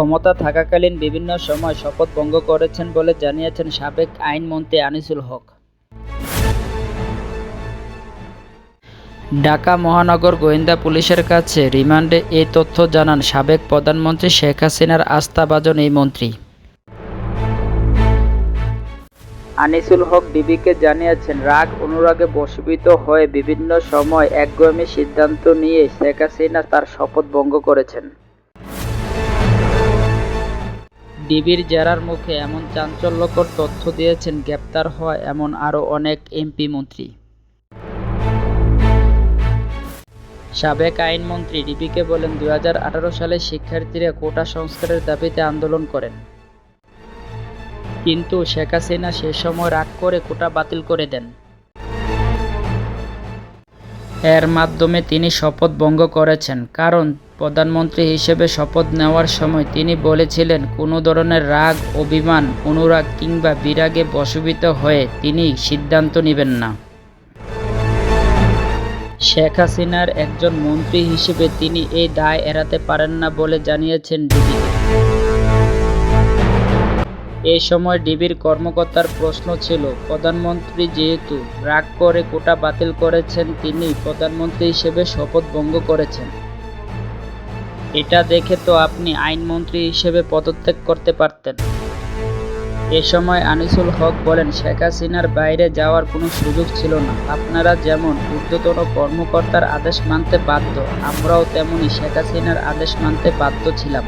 ক্ষমতা থাকাকালীন বিভিন্ন সময় শপথ ভঙ্গ করেছেন বলে জানিয়েছেন সাবেক আইনমন্ত্রী আনিসুল হক। ঢাকা মহানগর গোয়েন্দা পুলিশের কাছে রিমান্ডে এই তথ্য জানান সাবেক প্রধানমন্ত্রী শেখ হাসিনার আস্থাভাজন এই মন্ত্রী। আনিসুল হক বিবিকে জানিয়েছেন, রাগ অনুরাগে বশীভূত হয়ে বিভিন্ন সময় একগুয়েমি সিদ্ধান্ত নিয়ে শেখ হাসিনা তার শপথ ভঙ্গ করেছেন। ডিবির জেরার মুখে এমন চাঞ্চল্যকর তথ্য দিয়েছেন গ্রেপ্তার হওয়া এমন আরও অনেক এমপি মন্ত্রী। সাবেক আইনমন্ত্রী ডিবিকে বলেন দু হাজার আঠারো সালে শিক্ষার্থীরা কোটা সংস্কারের দাবিতে আন্দোলন করেন। কিন্তু শেখ হাসিনা সে সময় রাগ করে কোটা বাতিল করে দেন। এর মাধ্যমে তিনি শপথ ভঙ্গ করেছেন। কারণ, প্রধানমন্ত্রী হিসেবে শপথ নেওয়ার সময় তিনি বলেছিলেন, কোনো ধরনের রাগ, অভিমান, অনুরাগ কিংবা বিরাগে বশীভূত হয়ে তিনি সিদ্ধান্ত নেবেন না। শেখ হাসিনার একজন মন্ত্রী হিসেবে তিনি এই দায় এড়াতে পারেন না বলে জানিয়েছেন ডিবি। এই সময় ডিবির কর্মকর্তার প্রশ্ন ছিল, প্রধানমন্ত্রী যেহেতু রাগ করে কোটা বাতিল করেছেন, তিনি প্রধানমন্ত্রী হিসেবে শপথ ভঙ্গ করেছেন। এটা দেখে তো আপনি আইনমন্ত্রী হিসেবে পদত্যাগ করতে পারতেন। এ সময় আনিসুল হক বলেন, শেখ হাসিনার বাইরে যাওয়ার কোনো সুযোগ ছিল না। আপনারা যেমন ঊর্ধ্বতন কর্মকর্তার আদেশ মানতে বাধ্য, আমরাও তেমনি শেখ হাসিনার আদেশ মানতে বাধ্য ছিলাম।